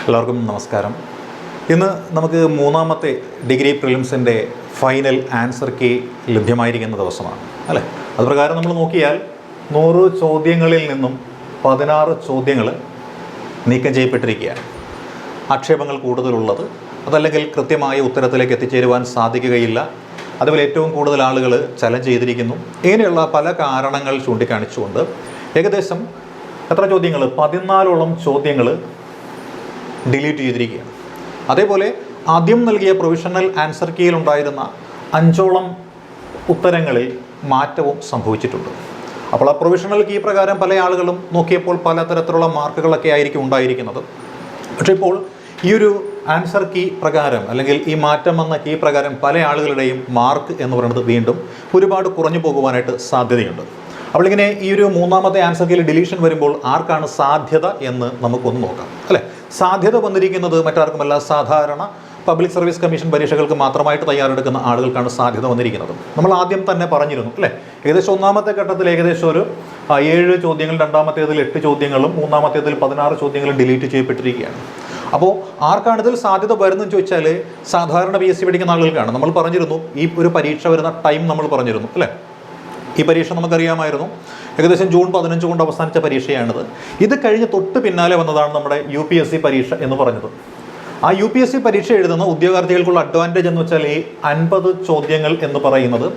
എല്ലാവർക്കും നമസ്കാരം. ഇന്ന് നമുക്ക് മൂന്നാമത്തെ ഡിഗ്രി പ്രിലിംസിന്റെ ഫൈനൽ ആൻസർ കീ ലഭ്യമായിരിക്കുന്ന ദിവസമാണ് അല്ലേ? അതുപ്രകാരം നമ്മൾ നോക്കിയാൽ നൂറ് ചോദ്യങ്ങളിൽ നിന്നും പതിനാറ് ചോദ്യങ്ങൾ നീക്കം ചെയ്യപ്പെട്ടിരിക്കുകയാണ്. ആക്ഷേപങ്ങൾ കൂടുതലുള്ളത് അതല്ലെങ്കിൽ കൃത്യമായ ഉത്തരത്തിലേക്ക് എത്തിച്ചേരുവാൻ സാധിക്കുകയില്ല. അതുപോലെ ഏറ്റവും കൂടുതൽ ആളുകൾ ചലഞ്ച് ചെയ്തിരിക്കുന്നു. ഇങ്ങനെയുള്ള പല കാരണങ്ങൾ ചൂണ്ടിക്കാണിച്ചുകൊണ്ട് ഏകദേശം എത്ര ചോദ്യങ്ങൾ? പതിനാലോളം ചോദ്യങ്ങൾ ഡിലീറ്റ് ചെയ്തിരിക്കുകയാണ്. അതേപോലെ ആദ്യം നൽകിയ പ്രൊവിഷണൽ ആൻസർ കീയിൽ ഉണ്ടായിരുന്ന അഞ്ചോളം ഉത്തരങ്ങളിൽ മാറ്റവും സംഭവിച്ചിട്ടുണ്ട്. അപ്പോൾ ആ പ്രൊവിഷണൽ കീ പ്രകാരം പല ആളുകളും നോക്കിയപ്പോൾ പലതരത്തിലുള്ള മാർക്കുകളൊക്കെ ആയിരിക്കും ഉണ്ടായിരിക്കുന്നത്. പക്ഷേ ഇപ്പോൾ ഈ ഒരു ആൻസർ കീ പ്രകാരം അല്ലെങ്കിൽ ഈ മാറ്റം വന്ന കീ പ്രകാരം പല ആളുകളുടെയും മാർക്ക് എന്ന് പറയുന്നത് വീണ്ടും ഒരുപാട് കുറഞ്ഞു പോകുവാനായിട്ട് സാധ്യതയുണ്ട്. അപ്പോൾ ഇങ്ങനെ ഈ ഒരു മൂന്നാമത്തെ ആൻസർ കീയിൽ ഡിലീഷൻ വരുമ്പോൾ ആർക്കാണ് സാധ്യത എന്ന് നമുക്കൊന്ന് നോക്കാം. അല്ലേ? സാധ്യത വന്നിരിക്കുന്നത് മറ്റാർക്കുമല്ല. സാധാരണ പബ്ലിക് സർവീസ് കമ്മീഷൻ പരീക്ഷകൾക്ക് മാത്രമായിട്ട് തയ്യാറെടുക്കുന്ന ആളുകൾക്കാണ് സാധ്യത വന്നിരിക്കുന്നത്. നമ്മൾ ആദ്യം തന്നെ പറഞ്ഞിരുന്നു അല്ലേ? ഏകദേശം ഒന്നാമത്തെ ഘട്ടത്തിൽ ഏകദേശം ഒരു ഏഴ് ചോദ്യങ്ങൾ രണ്ടാമത്തേതിൽ എട്ട് ചോദ്യങ്ങളും മൂന്നാമത്തേതിൽ പതിനാറ് ചോദ്യങ്ങളും ഡിലീറ്റ് ചെയ്യപ്പെട്ടിരിക്കുകയാണ്. അപ്പോൾ ആർക്കാണ് ഇതിൽ സാധ്യത വരുന്നതെന്ന് ചോദിച്ചാൽ സാധാരണ പി എസ് സി പഠിക്കുന്ന ആളുകൾക്കാണ്. നമ്മൾ പറഞ്ഞിരുന്നു ഈ ഒരു പരീക്ഷ വരുന്ന ടൈം നമ്മൾ പറഞ്ഞിരുന്നു അല്ലേ? ഈ പരീക്ഷ നമുക്കറിയാമായിരുന്നു. ഏകദേശം ജൂൺ പതിനഞ്ച് കൊണ്ട് അവസാനിച്ച പരീക്ഷയാണിത്. ഇത് കഴിഞ്ഞ് തൊട്ട് പിന്നാലെ വന്നതാണ് നമ്മുടെ യു പി എസ് സി പരീക്ഷ എന്ന് പറഞ്ഞത്. ആ യു പി എസ് സി പരീക്ഷ എഴുതുന്ന ഉദ്യോഗാർത്ഥികൾക്കുള്ള അഡ്വാന്റേജ് എന്ന് വെച്ചാൽ ഈ അൻപത് ചോദ്യങ്ങൾ എന്ന് പറയുന്നത്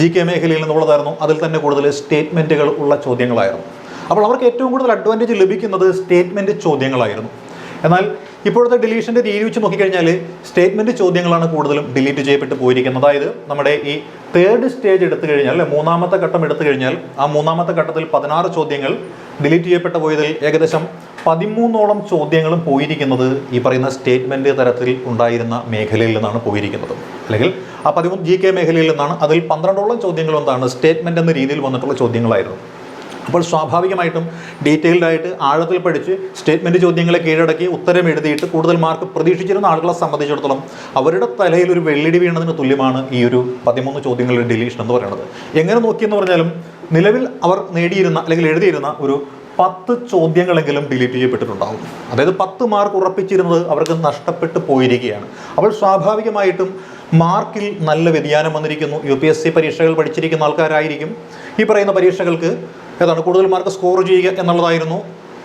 ജി കെ മേഖലയിൽ നിന്നുള്ളതായിരുന്നു. അതിൽ തന്നെ കൂടുതൽ സ്റ്റേറ്റ്മെന്റുകൾ ഉള്ള ചോദ്യങ്ങളായിരുന്നു. അപ്പോൾ അവർക്ക് ഏറ്റവും കൂടുതൽ അഡ്വാന്റേജ് ലഭിക്കുന്നത് സ്റ്റേറ്റ്മെന്റ് ചോദ്യങ്ങളായിരുന്നു. എന്നാൽ ഇപ്പോഴത്തെ ഡിലീഷന്റെ രീതി വെച്ച് നോക്കിക്കഴിഞ്ഞാൽ സ്റ്റേറ്റ്മെന്റ് ചോദ്യങ്ങളാണ് കൂടുതലും ഡിലീറ്റ് ചെയ്യപ്പെട്ട് പോയിരിക്കുന്നത്. അതായത് നമ്മുടെ ഈ തേർഡ് സ്റ്റേജ് എടുത്തു കഴിഞ്ഞാൽ അല്ലെ മൂന്നാമത്തെ ഘട്ടം എടുത്തു കഴിഞ്ഞാൽ ആ മൂന്നാമത്തെ ഘട്ടത്തിൽ പതിനാറ് ചോദ്യങ്ങൾ ഡിലീറ്റ് ചെയ്യപ്പെട്ട പോയതിൽ ഏകദേശം പതിമൂന്നോളം ചോദ്യങ്ങളും പോയിരിക്കുന്നത് ഈ പറയുന്ന സ്റ്റേറ്റ്മെന്റ് തരത്തിൽ ഉണ്ടായിരുന്ന മേഖലയിൽ നിന്നാണ് പോയിരിക്കുന്നത്. അല്ലെങ്കിൽ ആ പതിമൂന്ന് ജി കെ മേഖലയിൽ നിന്നാണ് അതിൽ പന്ത്രണ്ടോളം ചോദ്യങ്ങൾ എന്താണ് സ്റ്റേറ്റ്മെന്റ് എന്ന രീതിയിൽ വന്നിട്ടുള്ള ചോദ്യങ്ങളായിരുന്നു. അപ്പോൾ സ്വാഭാവികമായിട്ടും ഡീറ്റെയിൽഡായിട്ട് ആഴത്തിൽ പഠിച്ച് സ്റ്റേറ്റ്മെന്റ് ചോദ്യങ്ങളെ കീഴടക്കി ഉത്തരം എഴുതിയിട്ട് കൂടുതൽ മാർക്ക് പ്രതീക്ഷിച്ചിരുന്ന ആളുകളെ സംബന്ധിച്ചിടത്തോളം അവരുടെ തലയിൽ ഒരു വെള്ളിടി വീണതിന് തുല്യമാണ് ഈ ഒരു പതിമൂന്ന് ചോദ്യങ്ങളുടെ ഡിലീഷൻ എന്ന് പറയുന്നത്. എങ്ങനെ നോക്കിയെന്ന് പറഞ്ഞാലും നിലവിൽ അവർ നേടിയിരുന്ന അല്ലെങ്കിൽ എഴുതിയിരുന്ന ഒരു പത്ത് ചോദ്യങ്ങളെങ്കിലും ഡിലീറ്റ് ചെയ്യപ്പെട്ടിട്ടുണ്ടാവും. അതായത് പത്ത് മാർക്ക് ഉറപ്പിച്ചിരുന്നത് അവർക്ക് നഷ്ടപ്പെട്ടു പോയിരിക്കുകയാണ്. അപ്പോൾ സ്വാഭാവികമായിട്ടും മാർക്കിൽ നല്ല വ്യതിയാനം വന്നിരിക്കുന്നു. യു പരീക്ഷകൾ പഠിച്ചിരിക്കുന്ന ആൾക്കാരായിരിക്കും. ഈ പറയുന്ന പരീക്ഷകൾക്ക് ഏതാണ് കൂടുതൽ മാർക്ക് സ്കോർ ചെയ്യുക എന്നുള്ളതായിരുന്നു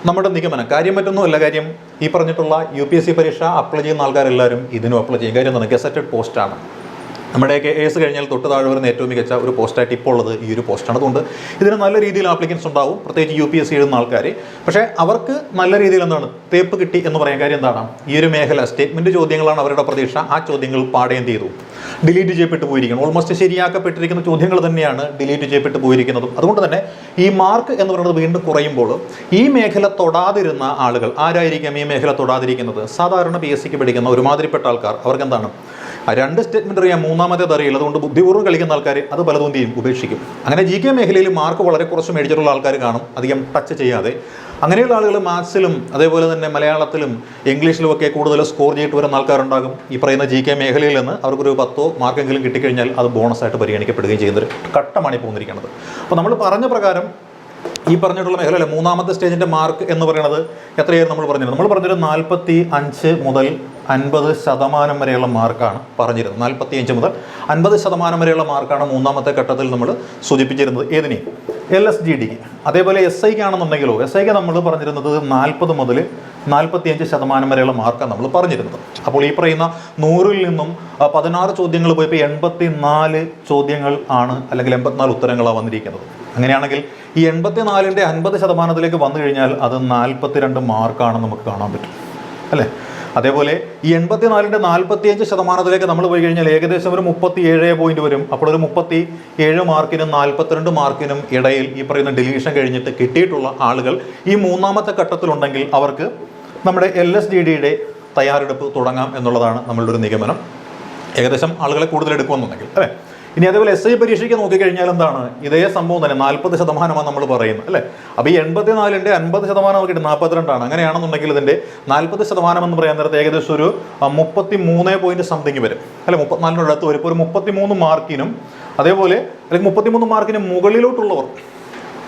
നമ്മുടെ നിഗമനം. കാര്യം മറ്റൊന്നുമല്ല കാര്യം. ഈ പറഞ്ഞിട്ടുള്ള യു പി എസ് സി പരീക്ഷ അപ്ലൈ ചെയ്യുന്ന ആൾക്കാരെല്ലാവരും ഇതിനും അപ്ലൈ ചെയ്യും. കാര്യം എന്താണ്? ഗസറ്റഡ് പോസ്റ്റാണ്. നമ്മുടെ കേസ് കഴിഞ്ഞാൽ തൊട്ട് താഴെ വരുന്ന ഏറ്റവും മികച്ച ഒരു പോസ്റ്റായിട്ട് ഇപ്പോൾ ഉള്ളത് ഈ ഒരു പോസ്റ്റാണ് അതുകൊണ്ട് ഇതിന് നല്ല രീതിയിൽ ആപ്ലിക്കൻസ് ഉണ്ടാവും. പ്രത്യേകിച്ച് യു പി എസ് സി എഴുതുന്ന ആൾക്കാർ പക്ഷേ അവർക്ക് നല്ല രീതിയിൽ എന്താണ്? തേപ്പ് കിട്ടി എന്ന് പറയാൻ കാര്യം എന്താണ്? ഈ ഒരു മേഖല സ്റ്റേറ്റ്മെന്റ് ചോദ്യങ്ങളാണ് അവരുടെ പ്രതീക്ഷ. ആ ചോദ്യങ്ങൾ പാടെ ചെയ്തു. ഡിലീറ്റ് ചെയ്യപ്പെട്ടു പോയിരിക്കുന്നു. ഓൾമോസ്റ്റ് ശരിയാക്കപ്പെട്ടിരിക്കുന്ന ചോദ്യങ്ങൾ തന്നെയാണ് ഡിലീറ്റ് ചെയ്യപ്പെട്ടു പോയിരിക്കുന്നതും. അതുകൊണ്ട് തന്നെ ഈ മാർക്ക് എന്ന് പറയുന്നത് വീണ്ടും കുറയുമ്പോൾ ഈ മേഖല തൊടാതിരുന്ന ആളുകൾ ആരായിരിക്കാം ഈ മേഖല തൊടാതിരിക്കുന്നത്? സാധാരണ പി എസ് സിക്ക് പഠിക്കുന്ന ഒരുമാതിരിപ്പെട്ട ആൾക്കാർ അവർക്ക് എന്താണ്? രണ്ട് സ്റ്റേറ്റ്മെന്റ് അറിയാം മൂന്നാമത്തേത് അറിയില്ല. അതുകൊണ്ട് ബുദ്ധിപൂർവം കളിക്കുന്ന ആൾക്കാർ അത് പലതും ചെയ്യും? ഉപേക്ഷിക്കും. അങ്ങനെ ജി കെ മേഖലയിൽ മാർക്ക് വളരെ കുറച്ച് മേടിച്ചിട്ടുള്ള ആൾക്കാർ കാണും. അധികം ടച്ച് ചെയ്യാതെ. അങ്ങനെയുള്ള ആളുകൾ മാത്സിലും അതേപോലെ തന്നെ മലയാളത്തിലും ഇംഗ്ലീഷിലും ഒക്കെ കൂടുതൽ സ്കോർ ചെയ്തിട്ട് വരുന്ന ആൾക്കാരുണ്ടാകും. ഈ പറയുന്ന ജി കെ മേഖലയിൽ നിന്ന് അവർക്കൊരു പത്തോ മാർക്കെങ്കിലും കിട്ടിക്കഴിഞ്ഞാൽ അത് ബോണസായിട്ട് പരിഗണിക്കപ്പെടുകയും ചെയ്യുന്ന ഒരു ഘട്ടമാണ് ഈ പോന്നിരിക്കുന്നത്. അപ്പോൾ നമ്മൾ പറഞ്ഞ പ്രകാരം ഈ പറഞ്ഞിട്ടുള്ള മേഖല അല്ലെ മൂന്നാമത്തെ സ്റ്റേജിന്റെ മാർക്ക് എന്ന് പറയുന്നത് എത്രയായിരുന്നു നമ്മൾ പറഞ്ഞിരുന്നത് നമ്മൾ പറഞ്ഞിരുന്നത് നാൽപ്പത്തി അഞ്ച് മുതൽ അൻപത് ശതമാനം വരെയുള്ള മാർക്കാണ് പറഞ്ഞിരുന്നത്. നാൽപ്പത്തി അഞ്ച് മുതൽ അൻപത് ശതമാനം വരെയുള്ള മാർക്കാണ് മൂന്നാമത്തെ ഘട്ടത്തിൽ നമ്മൾ സൂചിപ്പിച്ചിരുന്നത്. ഏതിനെയും എൽ എസ് ജി ഡിക്ക്. അതേപോലെ എസ് ഐക്ക് ആണെന്നുണ്ടെങ്കിലോ എസ് ഐക്ക് നമ്മൾ പറഞ്ഞിരുന്നത് നാൽപ്പത് മുതൽ നാൽപ്പത്തിയഞ്ച് ശതമാനം വരെയുള്ള മാർക്കാണ് നമ്മൾ പറഞ്ഞിരുന്നത്. അപ്പോൾ ഈ പറയുന്ന നൂറിൽ നിന്നും പതിനാറ് ചോദ്യങ്ങൾ പോയപ്പോൾ എൺപത്തി നാല് ചോദ്യങ്ങൾ ആണ് അല്ലെങ്കിൽ എൺപത്തിനാല് ഉത്തരങ്ങളാണ് വന്നിരിക്കുന്നത്. അങ്ങനെയാണെങ്കിൽ ഈ എൺപത്തിനാലിന്റെ അൻപത് ശതമാനത്തിലേക്ക് വന്നു കഴിഞ്ഞാൽ അത് നാൽപ്പത്തിരണ്ട് മാർക്കാണ് നമുക്ക് കാണാൻ പറ്റും. അല്ലേ? അതേപോലെ ഈ എൺപത്തിനാലിന്റെ നാൽപ്പത്തിയഞ്ച് ശതമാനത്തിലേക്ക് നമ്മൾ പോയി കഴിഞ്ഞാൽ ഏകദേശം ഒരു മുപ്പത്തി ഏഴ് പോയിന്റ് വരും. അപ്പോൾ ഒരു മുപ്പത്തി ഏഴ് മാർക്കിനും നാൽപ്പത്തിരണ്ട് മാർക്കിനും ഇടയിൽ ഈ പറയുന്ന ഡിലീഷൻ കഴിഞ്ഞിട്ട് കിട്ടിയിട്ടുള്ള ആളുകൾ ഈ മൂന്നാമത്തെ ഘട്ടത്തിലുണ്ടെങ്കിൽ അവർക്ക് നമ്മുടെ എൽ എസ് ഡി ഡിയുടെ തയ്യാറെടുപ്പ് തുടങ്ങാം എന്നുള്ളതാണ് നമ്മളുടെ ഒരു നിഗമനം. ഏകദേശം ആളുകളെ കൂടുതൽ എടുക്കുമെന്നുണ്ടെങ്കിൽ അല്ലേ? ഇനി അതേപോലെ എസ് ഐ പരീക്ഷയ്ക്ക് നോക്കിക്കഴിഞ്ഞാൽ എന്താണ്? ഇതേ സംഭവം തന്നെ നാൽപ്പത് ശതമാനമാണ് നമ്മൾ പറയുന്നത് അല്ലേ? അപ്പോൾ ഈ എൺപത്തിനാലിന്റെ അൻപത് ശതമാനം നോക്കിയിട്ട് നാൽപ്പത്തിരണ്ടാണ് അങ്ങനെയാണെന്നുണ്ടെങ്കിൽ ഇതിന്റെ നാൽപ്പത് ശതമാനം എന്ന് പറയാൻ നേരത്തെ ഏകദേശം ഒരു മുപ്പത്തി മൂന്ന് പോയിന്റ് സംതിങ് വരും അല്ലെ? മുപ്പത്തിനാലിനോട് അടുത്ത് വരും ഇപ്പോൾ ഒരു മുപ്പത്തി മൂന്ന് മാർക്കിനും അതേപോലെ അല്ലെങ്കിൽ മുപ്പത്തിമൂന്ന് മാർക്കിന് മുകളിലോട്ടുള്ളവർ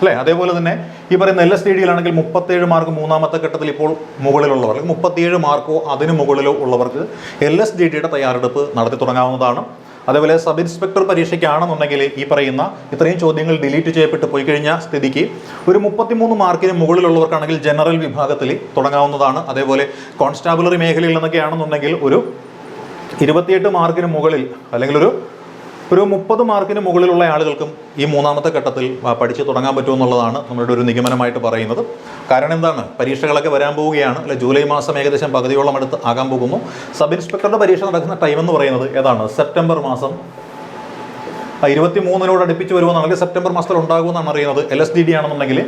അല്ലേ? അതേപോലെ തന്നെ ഈ പറയുന്ന എൽ എസ് ഡി ഡിയിലാണെങ്കിൽ മുപ്പത്തേഴ് മാർക്ക് മൂന്നാമത്തെ ഘട്ടത്തിൽ ഇപ്പോൾ മുകളിലുള്ളവർ അല്ലെങ്കിൽ മുപ്പത്തിയേഴ് മാർക്കോ അതിന് മുകളിലോ ഉള്ളവർക്ക് എൽ എസ് ഡി ഡിയുടെ തയ്യാറെടുപ്പ് നടത്തി തുടങ്ങാവുന്നതാണ്. അതേപോലെ സബ് ഇൻസ്പെക്ടർ പരീക്ഷയ്ക്കാണെന്നുണ്ടെങ്കിൽ ഈ പറയുന്ന ഇത്രയും ചോദ്യങ്ങൾ ഡിലീറ്റ് ചെയ്യപ്പെട്ട് പോയി കഴിഞ്ഞ സ്ഥിതിക്ക് ഒരു മുപ്പത്തിമൂന്ന് മാർക്കിന് മുകളിലുള്ളവർക്കാണെങ്കിൽ ജനറൽ വിഭാഗത്തിൽ തുടങ്ങാവുന്നതാണ്. അതേപോലെ കോൺസ്റ്റാബുലറി മേഖലയിൽ നിന്നൊക്കെ ആണെന്നുണ്ടെങ്കിൽ ഒരു ഇരുപത്തിയെട്ട് മാർക്കിന് മുകളിൽ അല്ലെങ്കിൽ ഒരു ഒരു മുപ്പത് മാർക്കിന് മുകളിലുള്ള ആളുകൾക്കും ഈ മൂന്നാമത്തെ ഘട്ടത്തിൽ പഠിച്ചു തുടങ്ങാൻ പറ്റുമെന്നുള്ളതാണ് നമ്മളുടെ ഒരു നിഗമനമായിട്ട് പറയുന്നത്. കാരണം എന്താണ്? പരീക്ഷകളൊക്കെ വരാൻ പോവുകയാണ്. അല്ലെ ജൂലൈ മാസം ഏകദേശം പകുതിയോളം അടുത്ത് ആകാൻ പോകുന്നു. സബ് ഇൻസ്പെക്ടറുടെ പരീക്ഷ നടക്കുന്ന ടൈം എന്ന് പറയുന്നത് ഏതാണ്? സെപ്റ്റംബർ മാസം ഇരുപത്തി മൂന്നിനോട് അടുപ്പിച്ച് വരുമെന്നാണെങ്കിൽ സെപ്റ്റംബർ മാസത്തിൽ ഉണ്ടാകുമെന്നാണ് അറിയുന്നത്. എൽ എസ് ഡി ഡി ആണെന്നുണ്ടെങ്കിൽ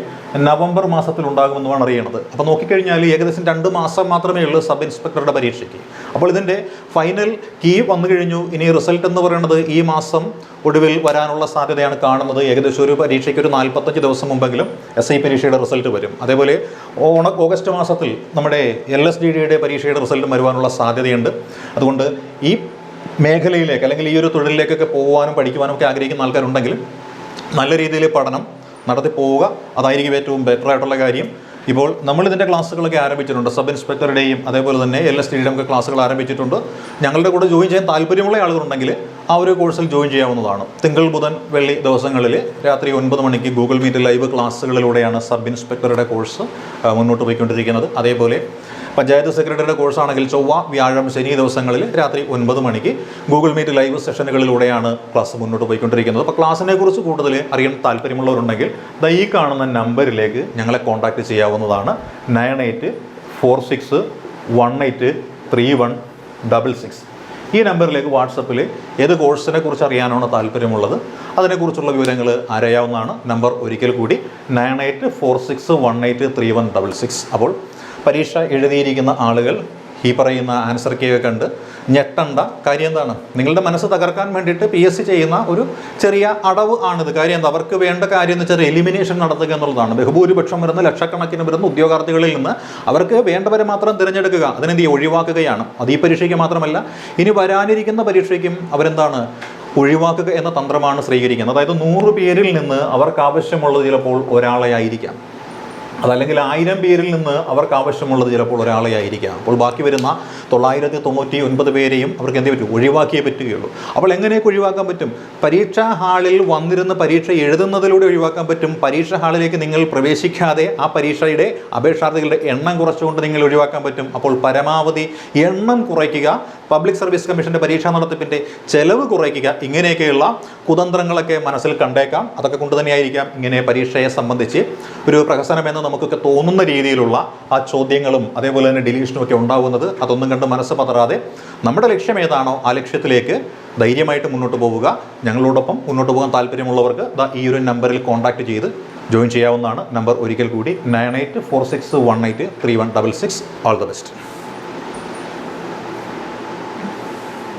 നവംബർ മാസത്തിൽ ഉണ്ടാകുമെന്നുമാണ് അറിയുന്നത് അപ്പോൾ നോക്കിക്കഴിഞ്ഞാൽ ഏകദേശം രണ്ട് മാസം മാത്രമേ ഉള്ളൂ സബ് ഇൻസ്പെക്ടറുടെ പരീക്ഷയ്ക്ക്. അപ്പോൾ ഇതിന്റെ ഫൈനൽ കീ വന്നു കഴിഞ്ഞു. ഇനി റിസൾട്ട് എന്ന് പറയുന്നത് ഈ മാസം ഒടുവിൽ വരാനുള്ള സാധ്യതയാണ് കാണുന്നത്. ഏകദേശം ഒരു പരീക്ഷയ്ക്ക് ഒരു നാൽപ്പത്തഞ്ച് ദിവസം മുമ്പെങ്കിലും എസ് ഐ പരീക്ഷയുടെ റിസൾട്ട് വരും. അതേപോലെ ഓണ ഓഗസ്റ്റ് മാസത്തിൽ നമ്മുടെ എൽ എസ് ഡി ഡിയുടെ പരീക്ഷയുടെ റിസൾട്ട് വരുവാനുള്ള സാധ്യതയുണ്ട്. അതുകൊണ്ട് ഈ മേഖലയിലേക്ക് അല്ലെങ്കിൽ ഈ ഒരു തൊഴിലിലേക്കൊക്കെ പോകുവാനും പഠിക്കുവാനും ഒക്കെ ആഗ്രഹിക്കുന്ന ആൾക്കാരുണ്ടെങ്കിൽ നല്ല രീതിയിൽ പഠനം നടത്തി പോവുക. അതായിരിക്കും ഏറ്റവും ബെറ്റർ ആയിട്ടുള്ള കാര്യം. ഇപ്പോൾ നമ്മൾ ഇതിന്റെ ക്ലാസ്സുകളൊക്കെ ആരംഭിച്ചിട്ടുണ്ട്. സബ് ഇൻസ്പെക്ടറുടെയും അതേപോലെ തന്നെ എൽ എസ് ടിയുടെയും ഒക്കെ ക്ലാസ്സുകൾ ആരംഭിച്ചിട്ടുണ്ട്. ഞങ്ങളുടെ കൂടെ ജോയിൻ ചെയ്യാൻ താല്പര്യമുള്ള ആളുകളുണ്ടെങ്കിൽ ആ ഒരു കോഴ്സിൽ ജോയിൻ ചെയ്യാവുന്നതാണ്. തിങ്കൾ ബുധൻ വെള്ളി ദിവസങ്ങളിൽ രാത്രി ഒൻപത് മണിക്ക് ഗൂഗിൾ മീറ്റ് ലൈവ് ക്ലാസ്സുകളിലൂടെയാണ് സബ് ഇൻസ്പെക്ടറുടെ കോഴ്സ് മുന്നോട്ട് പോയിക്കൊണ്ടിരിക്കുന്നത്. അതേപോലെ പഞ്ചായത്ത് സെക്രട്ടറിയുടെ കോഴ്സാണെങ്കിൽ ചൊവ്വ വ്യാഴം ശനി ദിവസങ്ങളിൽ രാത്രി ഒൻപത് മണിക്ക് ഗൂഗിൾ മീറ്റ് ലൈവ് സെഷനുകളിലൂടെയാണ് ക്ലാസ് മുന്നോട്ട് പോയിക്കൊണ്ടിരിക്കുന്നത്. അപ്പോൾ ക്ലാസ്സിനെ കുറിച്ച് കൂടുതൽ അറിയാൻ താല്പര്യമുള്ളവരുണ്ടെങ്കിൽ ദാ ഈ കാണുന്ന നമ്പറിലേക്ക് ഞങ്ങളെ കോൺടാക്റ്റ് ചെയ്യാവുന്നതാണ്. Nine eight four six one eight three one double six. ഈ നമ്പറിലേക്ക് വാട്സപ്പിൽ ഏത് കോഴ്സിനെ കുറിച്ച് അറിയാനാണ് താല്പര്യമുള്ളത് അതിനെക്കുറിച്ചുള്ള വിവരങ്ങൾ അറിയാവുന്നതാണ് നമ്പർ ഒരിക്കൽ കൂടി nine eight four six one eight three one double six. അപ്പോൾ പരീക്ഷ എഴുതിയിരിക്കുന്ന ആളുകൾ ഈ പറയുന്ന ആൻസർ കീ കണ്ട് ഞെട്ടണ്ട. കാര്യം എന്താണ്? നിങ്ങളുടെ മനസ്സ് തകർക്കാൻ വേണ്ടിയിട്ട് പി എസ് സി ചെയ്യുന്ന ഒരു ചെറിയ അടവ് ആണിത്. കാര്യം എന്താ? അവർക്ക് വേണ്ട കാര്യം എന്ന് വെച്ചാൽ എലിമിനേഷൻ നടത്തുക എന്നുള്ളതാണ്. ബഹുഭൂരിപക്ഷം വരുന്ന ലക്ഷക്കണക്കിന് വരുന്ന ഉദ്യോഗാർത്ഥികളിൽ നിന്ന് അവർക്ക് വേണ്ടവരെ മാത്രം തിരഞ്ഞെടുക്കുക. അതിനെന്ത്? ഒഴിവാക്കുകയാണ്. അത് ഈ പരീക്ഷയ്ക്ക് മാത്രമല്ല ഇനി വരാനിരിക്കുന്ന പരീക്ഷയ്ക്കും അവരെന്താണ്? ഒഴിവാക്കുക എന്ന തന്ത്രമാണ് സ്വീകരിക്കുന്നത്. അതായത് നൂറ് പേരിൽ നിന്ന് അവർക്ക് ആവശ്യമുള്ളത് ചിലപ്പോൾ ഒരാളെ ആയിരിക്കാം. അതല്ലെങ്കിൽ ആയിരം പേരിൽ നിന്ന് അവർക്ക് ആവശ്യമുള്ളത് ചിലപ്പോൾ ഒരാളെ ആയിരിക്കാം. അപ്പോൾ ബാക്കി വരുന്ന തൊള്ളായിരത്തി തൊണ്ണൂറ്റി ഒൻപത് പേരെയും അവർക്ക് എന്തേ പറ്റും? ഒഴിവാക്കിയേ പറ്റുകയുള്ളൂ. അപ്പോൾ എങ്ങനെയൊക്കെ ഒഴിവാക്കാൻ പറ്റും? പരീക്ഷാ ഹാളിൽ വന്നിരുന്ന് പരീക്ഷ എഴുതുന്നതിലൂടെ ഒഴിവാക്കാൻ പറ്റും. പരീക്ഷാ ഹാളിലേക്ക് നിങ്ങൾ പ്രവേശിക്കാതെ ആ പരീക്ഷയുടെ അപേക്ഷാർത്ഥികളുടെ എണ്ണം കുറച്ചുകൊണ്ട് നിങ്ങൾ ഒഴിവാക്കാൻ പറ്റും. അപ്പോൾ പരമാവധി എണ്ണം കുറയ്ക്കുക. പബ്ലിക് സർവീസ് കമ്മീഷന്റെ പരീക്ഷാ നടത്തിപ്പിന്റെ ചെലവ് കുറയ്ക്കുക ഇങ്ങനെയൊക്കെയുള്ള കുതന്ത്രങ്ങളൊക്കെ മനസ്സിൽ കണ്ടേക്കാം. അതൊക്കെ കൊണ്ട് തന്നെയായിരിക്കാം ഇങ്ങനെ പരീക്ഷയെ സംബന്ധിച്ച് ഒരു പ്രഹസനമെന്ന് നമുക്കൊക്കെ തോന്നുന്ന രീതിയിലുള്ള ആ ചോദ്യങ്ങളും അതേപോലെ തന്നെ ഡിലീഷനും ഒക്കെ ഉണ്ടാവുന്നത്. അതൊന്നും കണ്ട് മനസ്സ് പതറാതെ നമ്മുടെ ലക്ഷ്യം ഏതാണോ ആ ലക്ഷ്യത്തിലേക്ക് ധൈര്യമായിട്ട് മുന്നോട്ട് പോവുക. ഞങ്ങളോടൊപ്പം മുന്നോട്ട് പോകാൻ താല്പര്യമുള്ളവർക്ക് ദാ ഈ ഒരു നമ്പറിൽ കോൺടാക്റ്റ് ചെയ്ത് ജോയിൻ ചെയ്യാവുന്നതാണ്. നമ്പർ ഒരിക്കൽ കൂടി nine eight four six one eight three one double six all the best